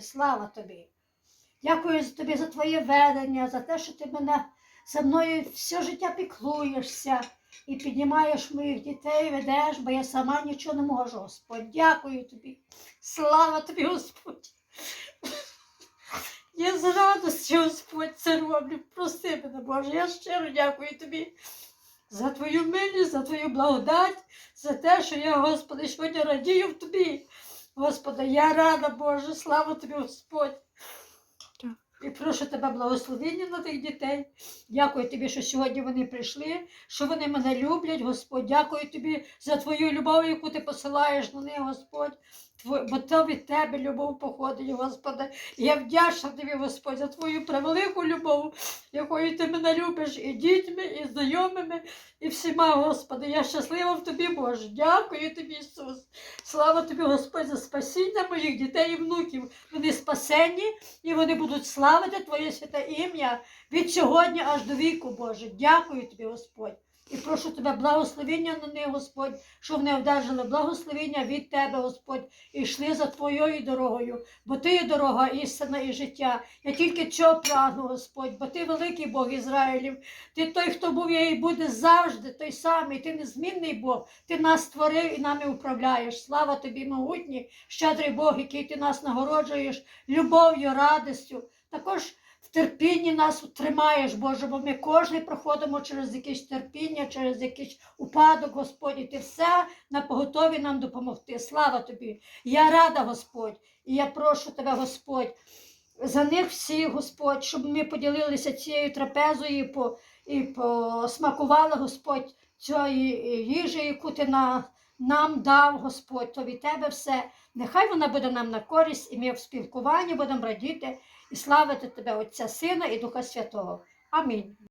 Слава тобі. Дякую тобі за твоє ведення, за те, що ти мене за мною все життя піклуєшся і піднімаєш моїх дітей, ведеш, бо я сама нічого не можу, Господь. Дякую тобі. Слава тобі, Господь. Я з радості, Господь, це роблю. Прости мене, Боже. Я щиро дякую тобі за твою милість, за твою благодать, за те, що я, Господи, сьогодні радію в тобі. Господи, я рада, Боже, слава тобі, Господь. І прошу тебе благословення на тих дітей. Дякую тобі, що сьогодні вони прийшли, що вони мене люблять, Господь. Дякую тобі за твою любов, яку ти посилаєш на них, Господь. Бо то від тебе любов походить, Господи. Я вдячна тобі, Господь, за твою превелику любов, якою ти мене любиш і дітьми, і знайомими, і всіма, Господи. Я щаслива в тобі, Боже. Дякую тобі, Ісус. Слава тобі, Господь, за спасіння моїх дітей і внуків. Вони спасені і вони будуть славити Твоє святе ім'я від сьогодні аж до віку, Боже. Дякую тобі, Господь. І прошу тебе благословення на них, Господь, щоб вони одержали благословення від Тебе, Господь, і йшли за Твоєю дорогою, бо Ти є дорога, істина і життя. Я тільки цього прагну, Господь, бо Ти великий Бог Ізраїлів. Ти той, хто був є і буде завжди, той самий, ти незмінний Бог. Ти нас створив і нами управляєш. Слава тобі, могутній, щедрий Бог, який ти нас нагороджуєш любов'ю, радістю. Також в терпінні нас тримаєш, Боже, бо ми кожен проходимо через якесь терпіння, через якийсь упадок, Господь, і ти все на поготові нам допомогти. Слава тобі. Я рада, Господь, і я прошу тебе, Господь. За них всіх, Господь, щоб ми поділилися цією трапезою і посмакували, Господь, цієї їжі, яку ти на, нам дав, Господь, то від тебе все. Нехай вона буде нам на користь, і ми в спілкуванні будемо радіти і славити тебе, Отця Сина і Духа Святого. Амінь.